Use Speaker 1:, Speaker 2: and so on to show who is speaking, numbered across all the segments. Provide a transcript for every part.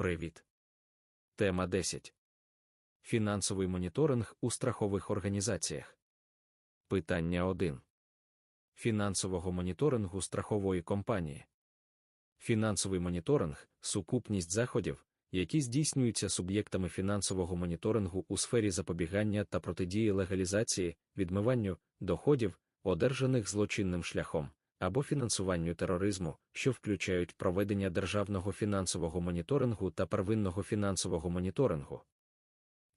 Speaker 1: Привіт. Тема 10. Фінансовий моніторинг у страхових організаціях. Питання 1. Фінансового моніторингу страхової компанії. Фінансовий моніторинг сукупність заходів, які здійснюються суб'єктами фінансового моніторингу у сфері запобігання та протидії легалізації, відмиванню доходів, одержаних злочинним шляхом, або фінансуванню тероризму, що включають проведення державного фінансового моніторингу та первинного фінансового моніторингу.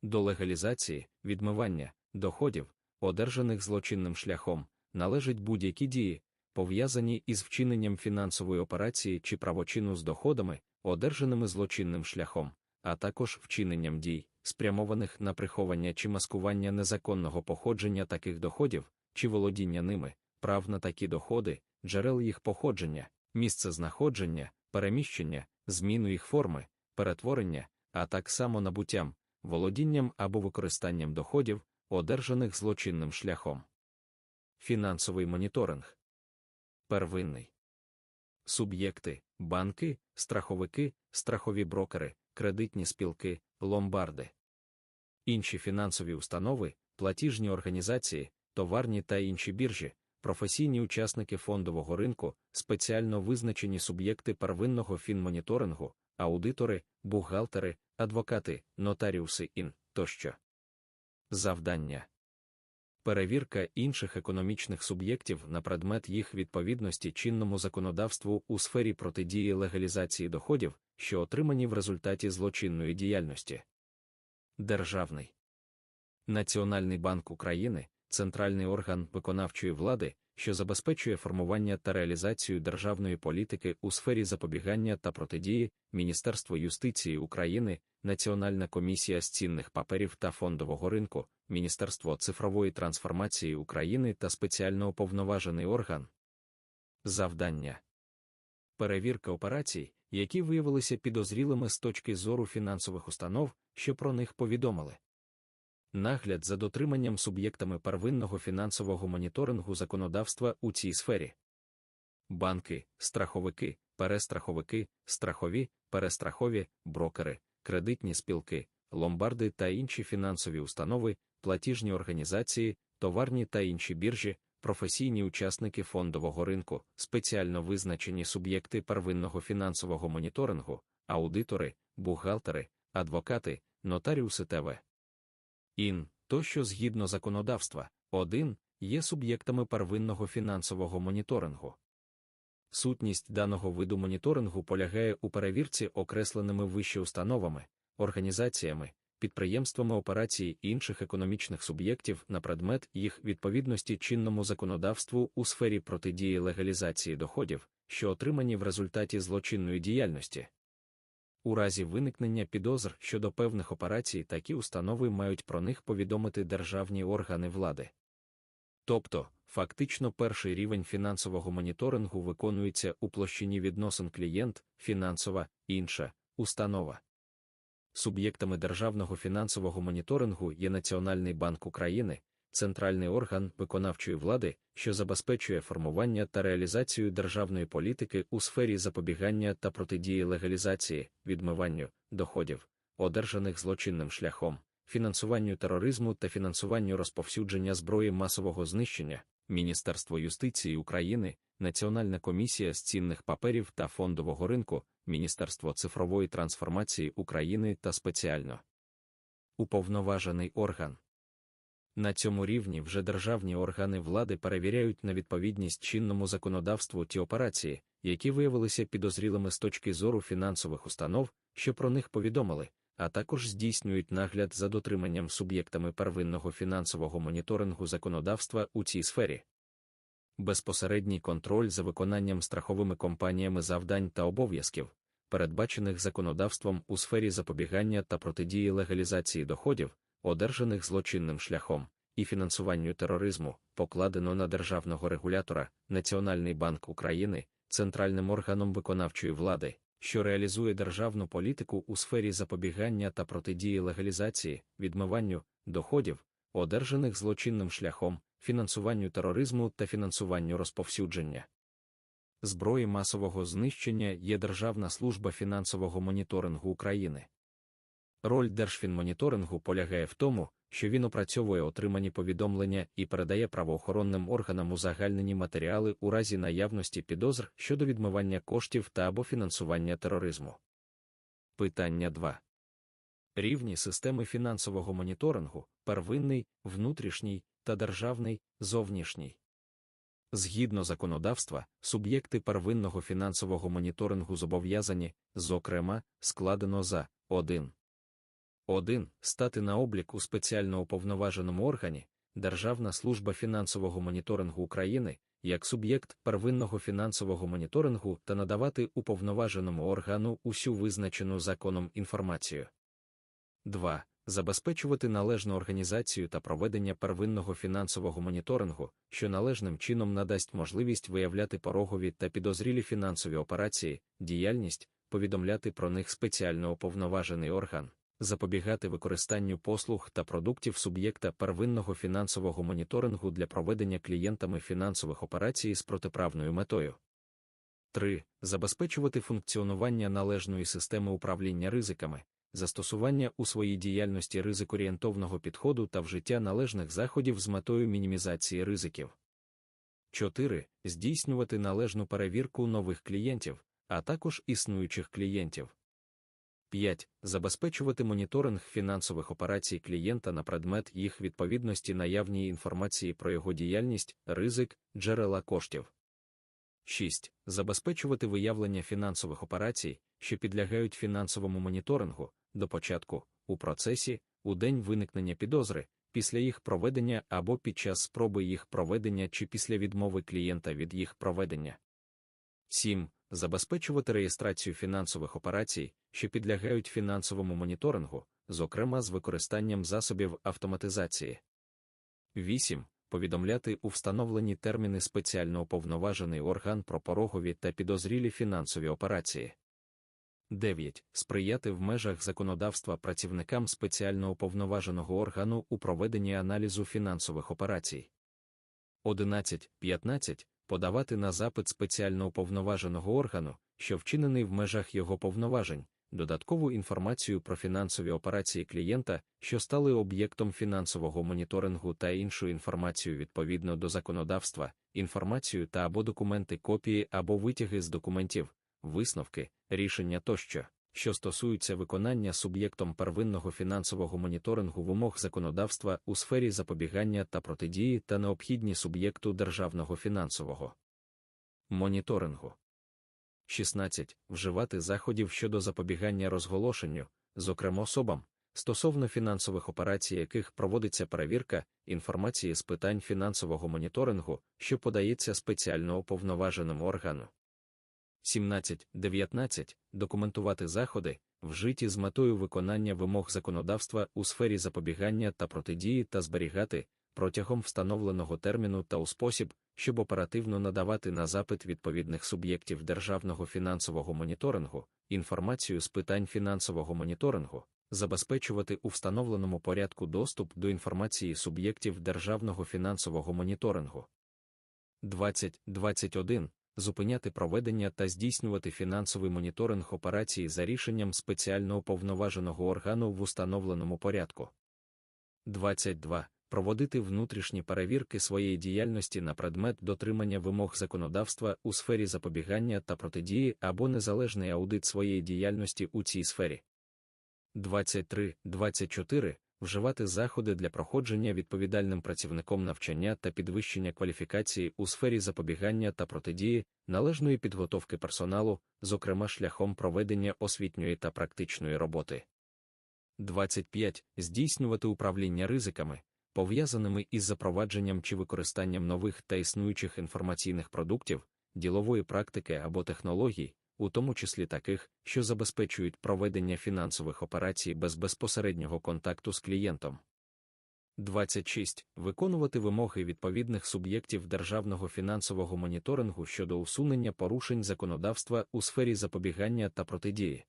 Speaker 1: До легалізації, відмивання доходів, одержаних злочинним шляхом, належать будь-які дії, пов'язані із вчиненням фінансової операції чи правочину з доходами, одержаними злочинним шляхом, а також вчиненням дій, спрямованих на приховання чи маскування незаконного походження таких доходів, чи володіння ними, прав на такі доходи, джерел їх походження, місце знаходження, переміщення, зміну їх форми, перетворення, а так само набуттям, володінням або використанням доходів, одержаних злочинним шляхом. Фінансовий моніторинг. Первинний. Суб'єкти, банки, страховики, страхові брокери, кредитні спілки, ломбарди. Інші фінансові установи, платіжні організації, товарні та інші біржі, професійні учасники фондового ринку, спеціально визначені суб'єкти первинного фінмоніторингу, аудитори, бухгалтери, адвокати, нотаріуси ін тощо. Завдання перевірка інших економічних суб'єктів на предмет їх відповідності чинному законодавству у сфері протидії легалізації доходів, що отримані в результаті злочинної діяльності. Державний Національний банк України центральний орган виконавчої влади, що забезпечує формування та реалізацію державної політики у сфері запобігання та протидії, Міністерство юстиції України, Національна комісія з цінних паперів та фондового ринку, Міністерство цифрової трансформації України та спеціально уповноважений орган. Завдання перевірка операцій, які виявилися підозрілими з точки зору фінансових установ, що про них повідомили нагляд за дотриманням суб'єктами первинного фінансового моніторингу законодавства у цій сфері. Банки, страховики, перестраховики, страхові, перестрахові, брокери, кредитні спілки, ломбарди та інші фінансові установи, платіжні організації, товарні та інші біржі, професійні учасники фондового ринку, спеціально визначені суб'єкти первинного фінансового моніторингу, аудитори, бухгалтери, адвокати, нотаріуси ТВ. Ін, тощо згідно законодавства, 1. є суб'єктами первинного фінансового моніторингу. Сутність даного виду моніторингу полягає у перевірці окресленими вище установами, організаціями, підприємствами операції інших економічних суб'єктів на предмет їх відповідності чинному законодавству у сфері протидії легалізації доходів, що отримані в результаті злочинної діяльності. У разі виникнення підозр щодо певних операцій такі установи мають про них повідомити державні органи влади. Тобто, фактично перший рівень фінансового моніторингу виконується у площині відносин клієнт, фінансова, інша, установа. Суб'єктами державного фінансового моніторингу є Національний банк України, центральний орган виконавчої влади, що забезпечує формування та реалізацію державної політики у сфері запобігання та протидії легалізації, відмиванню доходів, одержаних злочинним шляхом, фінансуванню тероризму та фінансуванню розповсюдження зброї масового знищення, Міністерство юстиції України, Національна комісія з цінних паперів та фондового ринку, Міністерство цифрової трансформації України та спеціально уповноважений орган. На цьому рівні вже державні органи влади перевіряють на відповідність чинному законодавству ті операції, які виявилися підозрілими з точки зору фінансових установ, що про них повідомили, а також здійснюють нагляд за дотриманням суб'єктами первинного фінансового моніторингу законодавства у цій сфері. Безпосередній контроль за виконанням страховими компаніями завдань та обов'язків, передбачених законодавством у сфері запобігання та протидії легалізації доходів одержаних злочинним шляхом, і фінансуванню тероризму, покладено на державного регулятора, Національний банк України, центральним органом виконавчої влади, що реалізує державну політику у сфері запобігання та протидії легалізації, відмиванню доходів, одержаних злочинним шляхом, фінансуванню тероризму та фінансуванню розповсюдження. зброї масового знищення є Державна служба фінансового моніторингу України. Роль Держфінмоніторингу полягає в тому, що він опрацьовує отримані повідомлення і передає правоохоронним органам узагальнені матеріали у разі наявності підозр щодо відмивання коштів та або фінансування тероризму. Питання 2. Рівні системи фінансового моніторингу первинний, внутрішній та державний, зовнішній. Згідно законодавства, суб'єкти первинного фінансового моніторингу зобов'язані, зокрема, складено за 1. 1. Стати на облік у спеціально уповноваженому органі Державна служба фінансового моніторингу України як суб'єкт первинного фінансового моніторингу та надавати уповноваженому органу усю визначену законом інформацію. 2. Забезпечувати належну організацію та проведення первинного фінансового моніторингу, що належним чином надасть можливість виявляти порогові та підозрілі фінансові операції, діяльність, повідомляти про них спеціально уповноважений орган запобігати використанню послуг та продуктів суб'єкта первинного фінансового моніторингу для проведення клієнтами фінансових операцій з протиправною метою. 3. Забезпечувати функціонування належної системи управління ризиками, застосування у своїй діяльності ризикорієнтовного підходу та вжиття належних заходів з метою мінімізації ризиків. 4. Здійснювати належну перевірку нових клієнтів, а також існуючих клієнтів. 5. Забезпечувати моніторинг фінансових операцій клієнта на предмет їх відповідності наявній інформації про його діяльність, ризик, джерела коштів. 6. Забезпечувати виявлення фінансових операцій, що підлягають фінансовому моніторингу, до початку, у процесі, у день виникнення підозри, після їх проведення або під час спроби їх проведення чи після відмови клієнта від їх проведення. 7 забезпечувати реєстрацію фінансових операцій, що підлягають фінансовому моніторингу, зокрема з використанням засобів автоматизації. 8. Повідомляти у встановлені терміни спеціально уповноважений орган про порогові та підозрілі фінансові операції. 9. Сприяти в межах законодавства працівникам спеціально уповноваженого органу у проведенні аналізу фінансових операцій. 11. 15 подавати на запит спеціально уповноваженого органу, що вчинений в межах його повноважень, додаткову інформацію про фінансові операції клієнта, що стали об'єктом фінансового моніторингу та іншу інформацію відповідно до законодавства, інформацію та або документи копії або витяги з документів, висновки, рішення тощо що стосуються виконання суб'єктом первинного фінансового моніторингу вимог законодавства у сфері запобігання та протидії та необхідні суб'єкту державного фінансового моніторингу. 16. Вживати заходів щодо запобігання розголошенню, зокрема особам, стосовно фінансових операцій, яких проводиться перевірка інформації з питань фінансового моніторингу, що подається спеціально уповноваженому органу. 17-19 документувати заходи, вжиті з метою виконання вимог законодавства у сфері запобігання та протидії та зберігати протягом встановленого терміну та у спосіб, щоб оперативно надавати на запит відповідних суб'єктів державного фінансового моніторингу, інформацію з питань фінансового моніторингу, забезпечувати у встановленому порядку доступ до інформації суб'єктів державного фінансового моніторингу. 20.21 зупиняти проведення та здійснювати фінансовий моніторинг операції за рішенням спеціально уповноваженого органу в установленому порядку. 22. Проводити внутрішні перевірки своєї діяльності на предмет дотримання вимог законодавства у сфері запобігання та протидії або незалежний аудит своєї діяльності у цій сфері. 23-24 вживати заходи для проходження відповідальним працівником навчання та підвищення кваліфікації у сфері запобігання та протидії, належної підготовки персоналу, зокрема шляхом проведення освітньої та практичної роботи. 25. Здійснювати управління ризиками, пов'язаними із запровадженням чи використанням нових та існуючих інформаційних продуктів, ділової практики або технологій, у тому числі таких, що забезпечують проведення фінансових операцій без безпосереднього контакту з клієнтом. 26. Виконувати вимоги відповідних суб'єктів державного фінансового моніторингу щодо усунення порушень законодавства у сфері запобігання та протидії.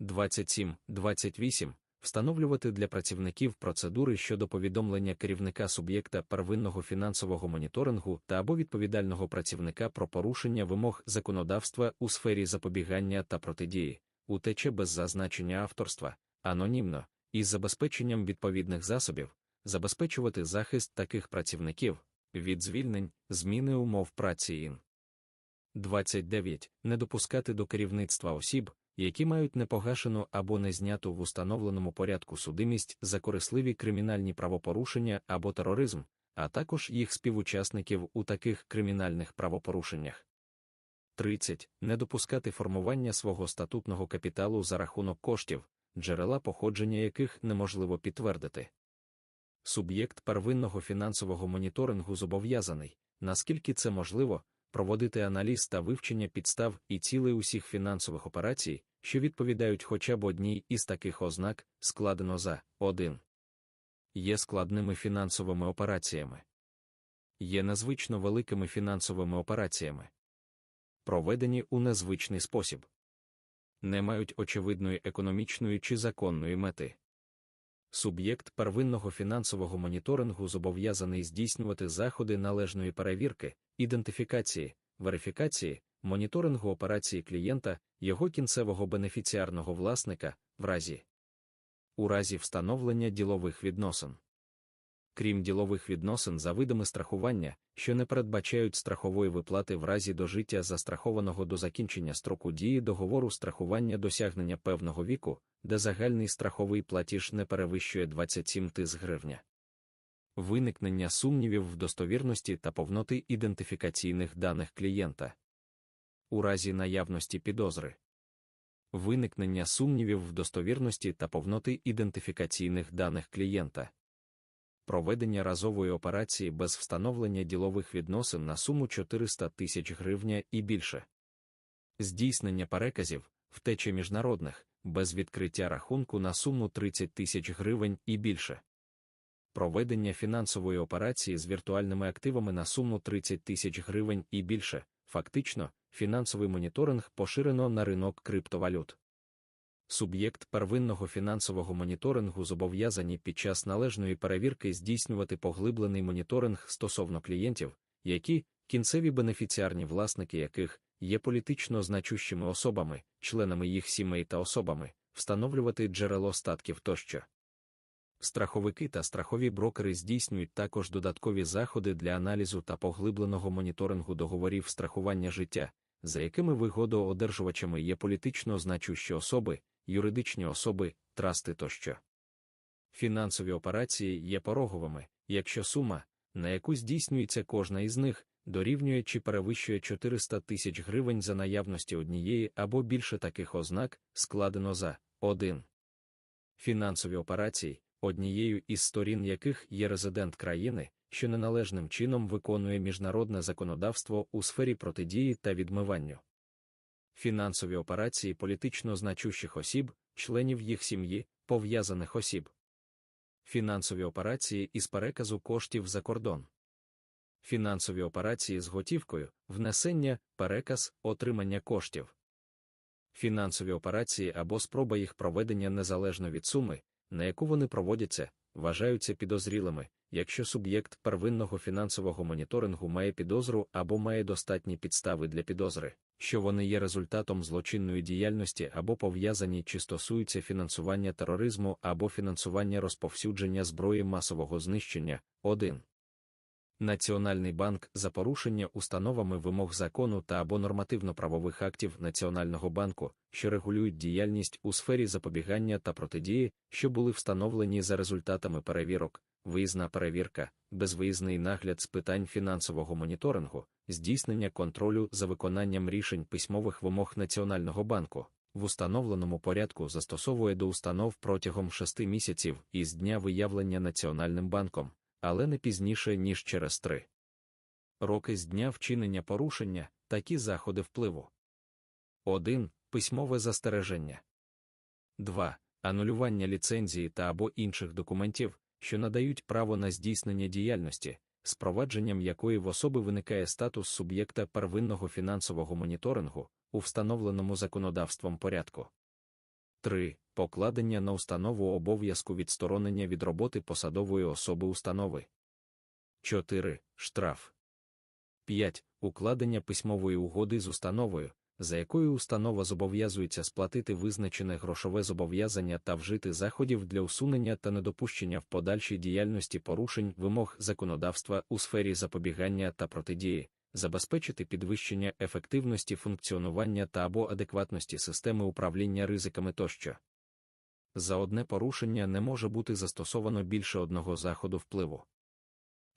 Speaker 1: 27. 28. Встановлювати для працівників процедури щодо повідомлення керівника суб'єкта первинного фінансового моніторингу та або відповідального працівника про порушення вимог законодавства у сфері запобігання та протидії, утече без зазначення авторства, анонімно, із забезпеченням відповідних засобів, забезпечувати захист таких працівників. Від звільнень, зміни умов праці ін. 29. Не допускати до керівництва осіб, які мають непогашену або не зняту в установленому порядку судимість за корисливі кримінальні правопорушення або тероризм, а також їх співучасників у таких кримінальних правопорушеннях. 30. Не допускати формування свого статутного капіталу за рахунок коштів, джерела походження яких неможливо підтвердити. Суб'єкт первинного фінансового моніторингу зобов'язаний, наскільки це можливо, проводити аналіз та вивчення підстав і цілей усіх фінансових операцій, що відповідають хоча б одній із таких ознак, складено за 1. Є складними фінансовими операціями. Є незвично великими фінансовими операціями. Проведені у незвичний спосіб. Не мають очевидної економічної чи законної мети. Суб'єкт первинного фінансового моніторингу зобов'язаний здійснювати заходи належної перевірки, ідентифікації, верифікації, моніторингу операції клієнта, його кінцевого бенефіціарного власника, в разі у разі встановлення ділових відносин. Крім ділових відносин за видами страхування, що не передбачають страхової виплати в разі дожиття застрахованого до закінчення строку дії договору страхування досягнення певного віку, де загальний страховий платіж не перевищує 27 тис гривня. Виникнення сумнівів в достовірності та повноти ідентифікаційних даних клієнта. У разі наявності підозри. Виникнення сумнівів в достовірності та повноти ідентифікаційних даних клієнта. Проведення разової операції без встановлення ділових відносин на суму 400 тисяч гривня і більше. Здійснення переказів, втечі міжнародних, без відкриття рахунку на суму 30 тисяч гривень і більше. Проведення фінансової операції з віртуальними активами на суму 30 тисяч гривень і більше. Фактично, фінансовий моніторинг поширено на ринок криптовалют. Суб'єкт первинного фінансового моніторингу зобов'язані під час належної перевірки здійснювати поглиблений моніторинг стосовно клієнтів, які кінцеві бенефіціарні власники яких є політично значущими особами, членами їх сімей та особами, встановлювати джерело статків тощо. Страховики та страхові брокери здійснюють також додаткові заходи для аналізу та поглибленого моніторингу договорів страхування життя, за якими вигодоодержувачами є політично значущі особи, юридичні особи, трасти тощо. Фінансові операції є пороговими, якщо сума, на яку здійснюється кожна із них, дорівнює чи перевищує 400 тисяч гривень за наявності однієї або більше таких ознак, складено за 1. Фінансові операції, однією із сторін яких є резидент країни, що неналежним чином виконує міжнародне законодавство у сфері протидії та відмиванню. Фінансові операції політично значущих осіб, членів їх сім'ї, пов'язаних осіб. Фінансові операції із переказу коштів за кордон. Фінансові операції з готівкою, внесення, переказ, отримання коштів. Фінансові операції або спроба їх проведення незалежно від суми, на яку вони проводяться, вважаються підозрілими, якщо суб'єкт первинного фінансового моніторингу має підозру або має достатні підстави для підозри, що вони є результатом злочинної діяльності або пов'язані чи стосуються фінансування тероризму або фінансування розповсюдження зброї масового знищення. 1. Національний банк за порушення установами вимог закону та або нормативно-правових актів Національного банку, що регулюють діяльність у сфері запобігання та протидії, що були встановлені за результатами перевірок, виїзна перевірка, безвиїзний нагляд з питань фінансового моніторингу, здійснення контролю за виконанням рішень письмових вимог Національного банку. В установленому порядку застосовує до установ протягом шести місяців із дня виявлення Національним банком, але не пізніше, ніж через три роки з дня вчинення порушення, такі заходи впливу. 1. Письмове застереження. 2. Анулювання ліцензії та або інших документів, що надають право на здійснення діяльності, з провадженням якої в особи виникає статус суб'єкта первинного фінансового моніторингу у встановленому законодавством порядку. 3. Покладення на установу обов'язку відсторонення від роботи посадової особи установи. 4. Штраф. 5. Укладення письмової угоди з установою, за якою установа зобов'язується сплатити визначене грошове зобов'язання та вжити заходів для усунення та недопущення в подальшій діяльності порушень вимог законодавства у сфері запобігання та протидії, забезпечити підвищення ефективності функціонування та або адекватності системи управління ризиками тощо. За одне порушення не може бути застосовано більше одного заходу впливу.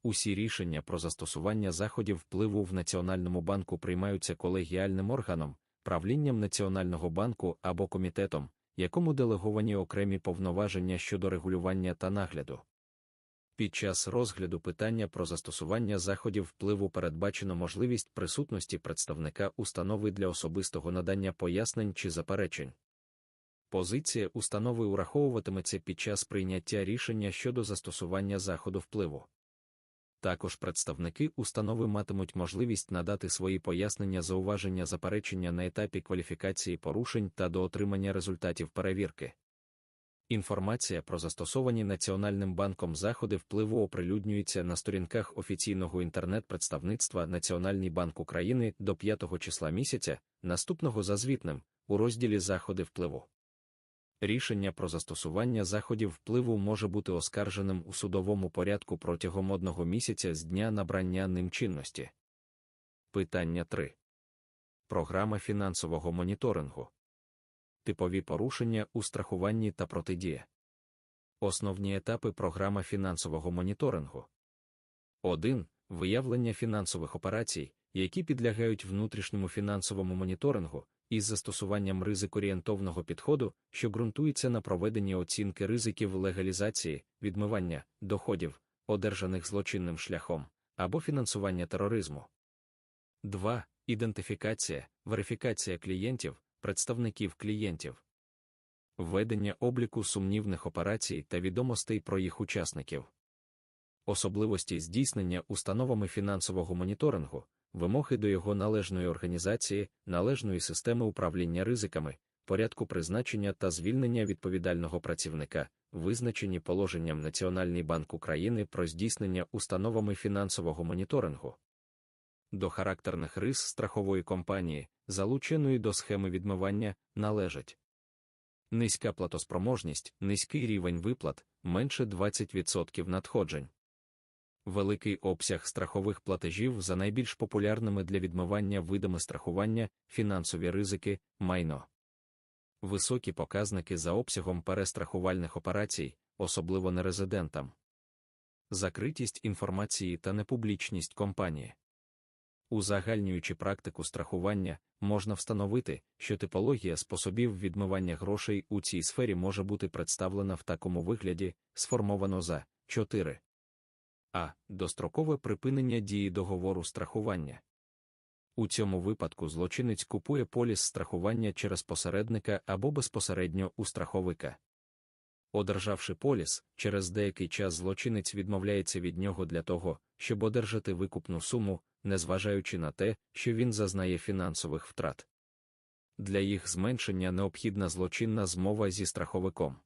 Speaker 1: Усі рішення про застосування заходів впливу в Національному банку приймаються колегіальним органом, правлінням Національного банку або комітетом, якому делеговані окремі повноваження щодо регулювання та нагляду. Під час розгляду питання про застосування заходів впливу передбачено можливість присутності представника установи для особистого надання пояснень чи заперечень. Позиція установи ураховуватиметься під час прийняття рішення щодо застосування заходу впливу. Також представники установи матимуть можливість надати свої пояснення зауваження заперечення на етапі кваліфікації порушень та до отримання результатів перевірки. Інформація про застосовані Національним банком заходи впливу оприлюднюється на сторінках офіційного інтернет-представництва Національний банк України до 5 числа місяця, наступного за звітним, у розділі Заходи впливу. Рішення про застосування заходів впливу може бути оскарженим у судовому порядку протягом одного місяця з дня набрання ним чинності. Питання 3. Програма фінансового моніторингу. Типові порушення у страхуванні та протидія. Основні етапи програми фінансового моніторингу. 1. Виявлення фінансових операцій, які підлягають внутрішньому фінансовому моніторингу, із застосуванням ризикорієнтовного підходу, що ґрунтується на проведенні оцінки ризиків легалізації, відмивання, доходів, одержаних злочинним шляхом, або фінансування тероризму. 2. Ідентифікація, верифікація клієнтів, представників клієнтів, введення обліку сумнівних операцій та відомостей про їх учасників, особливості здійснення установами фінансового моніторингу, вимоги до його належної організації, належної системи управління ризиками, порядку призначення та звільнення відповідального працівника, визначені положенням Національний банк України про здійснення установами фінансового моніторингу. До характерних рис страхової компанії, залученої до схеми відмивання, належать низька платоспроможність, низький рівень виплат, менше 20% надходжень великий обсяг страхових платежів за найбільш популярними для відмивання видами страхування, фінансові ризики, майно. Високі показники за обсягом перестрахувальних операцій, особливо нерезидентам. Закритість інформації та непублічність компанії. Узагальнюючи практику страхування, можна встановити, що типологія способів відмивання грошей у цій сфері може бути представлена в такому вигляді, сформовано за 4. А. Дострокове припинення дії договору страхування. У цьому випадку злочинець купує поліс страхування через посередника або безпосередньо у страховика. Одержавши поліс, через деякий час злочинець відмовляється від нього для того, щоб одержати викупну суму, незважаючи на те, що він зазнає фінансових втрат. Для їх зменшення необхідна злочинна змова зі страховиком.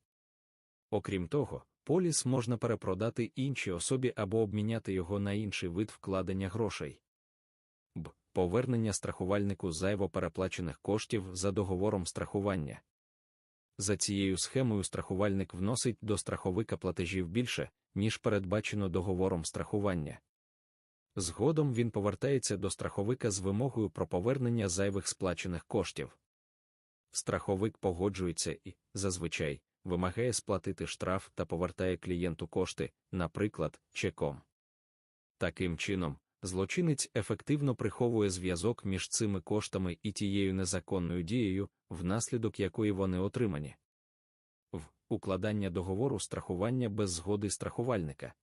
Speaker 1: Окрім того, Поліс можна перепродати іншій особі або обміняти його на інший вид вкладення грошей. Б. Повернення страхувальнику зайво переплачених коштів за договором страхування. За цією схемою страхувальник вносить до страховика платежів більше, ніж передбачено договором страхування. Згодом він повертається до страховика з вимогою про повернення зайвих сплачених коштів. Страховик погоджується і, зазвичай, вимагає сплатити штраф та повертає клієнту кошти, наприклад, чеком. Таким чином, злочинець ефективно приховує зв'язок між цими коштами і тією незаконною дією, внаслідок якої вони отримані. В. Укладання договору страхування без згоди страхувальника.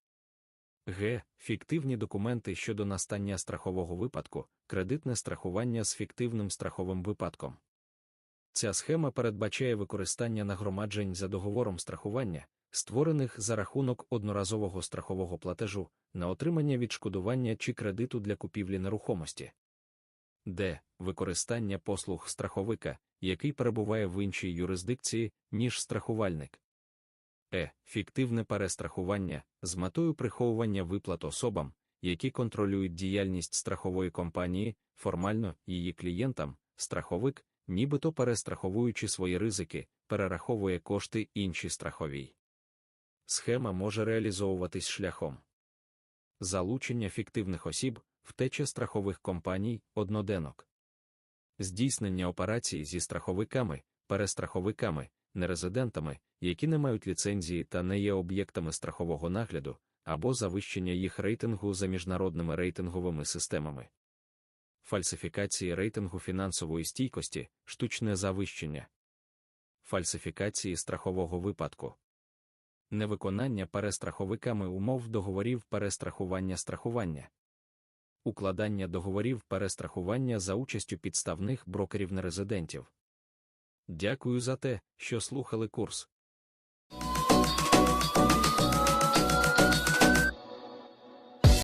Speaker 1: Г. Фіктивні документи щодо настання страхового випадку, кредитне страхування з фіктивним страховим випадком. Ця схема передбачає використання нагромаджень за договором страхування, створених за рахунок одноразового страхового платежу, на отримання відшкодування чи кредиту для купівлі нерухомості. Д. Використання послуг страховика, який перебуває в іншій юрисдикції, ніж страхувальник. Е. Фіктивне перестрахування з метою приховування виплат особам, які контролюють діяльність страхової компанії, формально її клієнтам, страховик, нібито перестраховуючи свої ризики, перераховує кошти іншій страховій. Схема може реалізовуватись шляхом залучення фіктивних осіб, втеча страхових компаній, одноденок, здійснення операцій зі страховиками, перестраховиками, нерезидентами, які не мають ліцензії та не є об'єктами страхового нагляду, або завищення їх рейтингу за міжнародними рейтинговими системами. Фальсифікації рейтингу фінансової стійкості, штучне завищення, фальсифікації страхового випадку, невиконання перестраховиками умов договорів перестрахування страхування, укладання договорів перестрахування за участю підставних брокерів нерезидентів. Дякую за те, що слухали курс.